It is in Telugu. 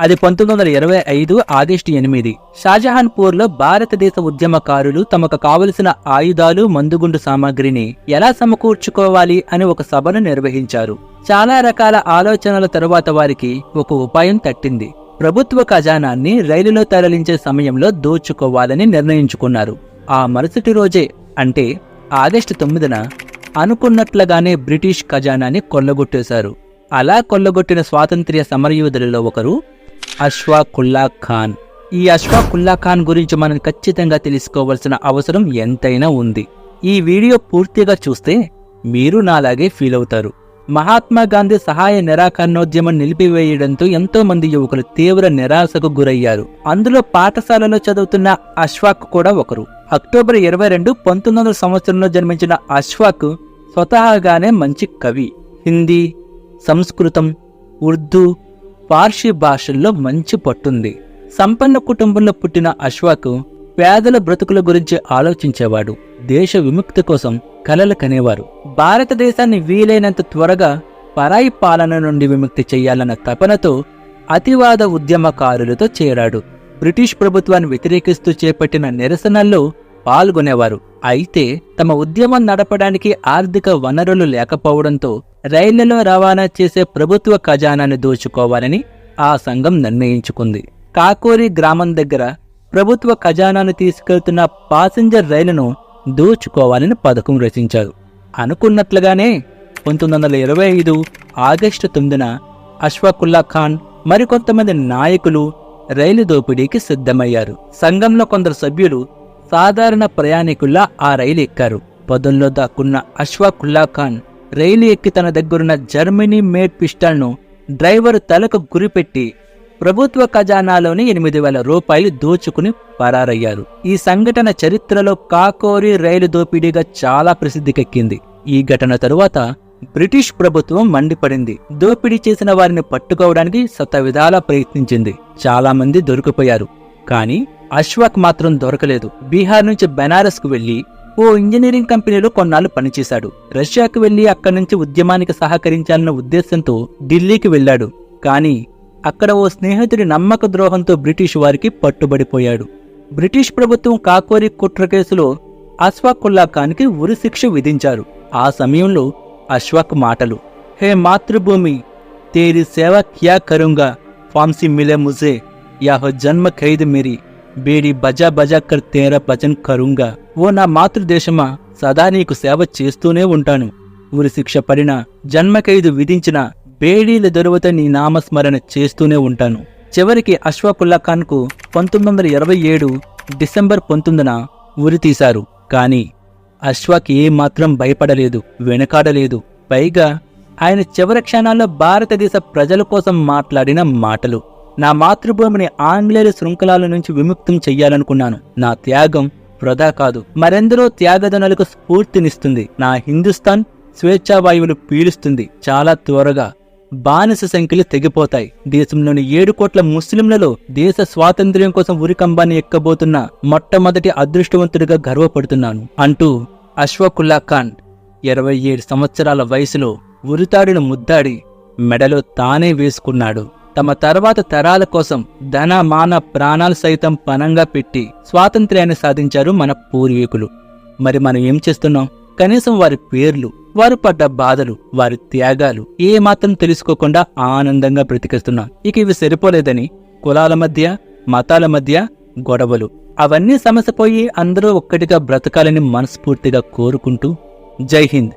అది పంతొమ్మిది వందల ఇరవై ఐదు ఆగస్టు ఎనిమిది. షాజహాన్పూర్లో భారతదేశ ఉద్యమకారులు తమకు కావలసిన ఆయుధాలు మందుగుండు సామాగ్రిని ఎలా సమకూర్చుకోవాలి అని ఒక సభను నిర్వహించారు. చాలా రకాల ఆలోచనల తరువాత వారికి ఒక ఉపాయం తట్టింది. ప్రభుత్వ ఖజానాన్ని రైలులో తరలించే సమయంలో దోచుకోవాలని నిర్ణయించుకున్నారు. ఆ మరుసటి రోజే అంటే ఆగస్టు తొమ్మిదిన అనుకున్నట్లుగానే బ్రిటిష్ ఖజానాని కొల్లగొట్టేశారు. అలా కొల్లగొట్టిన స్వాతంత్ర్య సమరయోధులలో ఒకరు అష్వాకుల్లా ఖాన్. ఈ అష్వాకుల్లా ఖాన్ గురించి మనం ఖచ్చితంగా తెలుసుకోవాల్సిన అవసరం ఎంతైనా ఉంది. ఈ వీడియో పూర్తిగా చూస్తే మీరు నాలాగే ఫీల్ అవుతారు. మహాత్మా గాంధీ సహాయ నిరాకరణోద్యమం నిలిపివేయడంతో ఎంతో మంది యువకులు తీవ్ర నిరాశకు గురయ్యారు. అందులో పాఠశాలలో చదువుతున్న అశ్వాక్ కూడా ఒకరు. అక్టోబర్ ఇరవై రెండు పంతొమ్మిది వందల సంవత్సరంలో జన్మించిన అశ్వాక్ స్వతహాగానే మంచి కవి. హిందీ సంస్కృతం ఉర్దూ పార్షి భాషల్లో మంచి పట్టుంది. సంపన్న కుటుంబంలో పుట్టిన అశ్వాకు పేదల బ్రతుకుల గురించి ఆలోచించేవాడు. దేశ విముక్తి కోసం కలలు కనేవారు. భారతదేశాన్ని వీలైనంత త్వరగా పరాయి పాలన నుండి విముక్తి చేయాలన్న తపనతో అతివాద ఉద్యమకారులతో చేరాడు. బ్రిటిష్ ప్రభుత్వాన్ని వ్యతిరేకిస్తూ చేపట్టిన నిరసనల్లో పాల్గొనేవారు. అయితే తమ ఉద్యమం నడపడానికి ఆర్థిక వనరులు లేకపోవడంతో రైళ్ళలో రవాణా చేసే ప్రభుత్వ ఖజానాను దోచుకోవాలని ఆ సంఘం నిర్ణయించుకుంది. కాకోరి గ్రామం దగ్గర ప్రభుత్వ ఖజానాను తీసుకెళ్తున్న పాసింజర్ రైలును దోచుకోవాలని పథకం రచించారు. అనుకున్నట్లుగానే పంతొమ్మిది వందల ఇరవై ఐదు ఆగస్టు తొమ్మిదిన అష్ఫాకుల్లా ఖాన్ మరికొంతమంది నాయకులు రైలు దోపిడీకి సిద్ధమయ్యారు. సంఘంలో కొందరు సభ్యులు సాధారణ ప్రయాణికుల్లా ఆ రైలు ఎక్కారు. పొదల్లో దాక్కున్న అష్ఫాకుల్లా ఖాన్ రైలు ఎక్కి తన దగ్గరున్న జర్మనీ మేడ్ పిస్టల్ను డ్రైవర్ తలకు గురిపెట్టి ప్రభుత్వ ఖజానాలోని ఎనిమిది వేల రూపాయలు దోచుకుని పరారయ్యారు. ఈ సంఘటన చరిత్రలో కాకోరి రైలు దోపిడీగా చాలా ప్రసిద్ధికెక్కింది. ఈ ఘటన తరువాత బ్రిటిష్ ప్రభుత్వం మండిపడింది. దోపిడీ చేసిన వారిని పట్టుకోవడానికి శతవిధాలా ప్రయత్నించింది. చాలా మంది దొరికిపోయారు. కానీ అశ్వక్ మాత్రం దొరకలేదు. బీహార్ నుంచి బెనారస్కు వెళ్ళి ఓ ఇంజనీరింగ్ కంపెనీలో కొన్నాళ్ళు పనిచేశాడు. రష్యాకు వెళ్ళి అక్కడి నుంచి ఉద్యమానికి సహకరించాలన్న ఉద్దేశంతో ఢిల్లీకి వెళ్ళాడు. కానీ అక్కడ ఓ స్నేహితుడి నమ్మక ద్రోహంతో బ్రిటిష్ వారికి పట్టుబడిపోయాడు. బ్రిటిష్ ప్రభుత్వం కాకోరి కుట్ర కేసులో అశ్వాకుల్లా ఖాన్కి ఉరిశిక్ష విధించారు. ఆ సమయంలో అశ్వాక్ మాటలు హే మాతృభూమి తేరి సేవ క్యా కరుంగా ఫాంసి మిలే ముజే యాహో జన్మ ఖైద్ మేరీ. బేడి బజా బజా కర్ తేరా భజన్ కరుంగా. ఓ నా మాతృదేశమా సదా నీకు సేవ చేస్తూనే ఉంటాను. ఉరి శిక్ష పడిన జన్మఖైదు విధించిన బేడీల దొరువత నీ నామస్మరణ చేస్తూనే ఉంటాను. చివరికి అశ్వాకుల్లా ఖాన్కు పంతొమ్మిది వందల ఇరవై ఏడు డిసెంబర్ పంతొమ్మిదిన ఉరి తీశారు. కానీ అశ్వాకి ఏమాత్రం భయపడలేదు వెనకాడలేదు. పైగా ఆయన చివరి క్షణాల్లో భారతదేశ ప్రజల కోసం మాట్లాడిన మాటలు. నా మాతృభూమిని ఆంగ్లేయుల శృంఖలాల నుంచి విముక్తం చెయ్యాలనుకున్నాను. నా త్యాగం వృధా కాదు. మరెందరో త్యాగదనులకు స్ఫూర్తినిస్తుంది. నా హిందుస్థాన్ స్వేచ్ఛావాయువులు పీలుస్తుంది. చాలా త్వరగా బానిస సంఖ్యలు తెగిపోతాయి. దేశంలోని ఏడు కోట్ల ముస్లింలలో దేశ స్వాతంత్ర్యం కోసం ఉరికంబాన్ని ఎక్కబోతున్న మొట్టమొదటి అదృష్టవంతుడిగా గర్వపడుతున్నాను. అంటూ అశ్వకుల్లా ఖాన్ ఇరవై ఏడు సంవత్సరాల వయసులో ఉరితాడిన ముద్దాడి మెడలో తానే వేసుకున్నాడు. తమ తర్వాత తరాల కోసం ధన మాన ప్రాణాలు సైతం పనంగా పెట్టి స్వాతంత్ర్యాన్ని సాధించారు మన పూర్వీకులు. మరి మనం ఏం చేస్తున్నాం? కనీసం వారి పేర్లు వారు పడ్డ బాధలు వారి త్యాగాలు ఏమాత్రం తెలుసుకోకుండా ఆనందంగా బ్రతికిస్తున్నాం. ఇక ఇవి సరిపోలేదని కులాల మధ్య మతాల మధ్య గొడవలు. అవన్నీ సమస్యపోయి అందరూ ఒక్కటిగా బ్రతకాలని మనస్ఫూర్తిగా కోరుకుంటూ జై హింద్.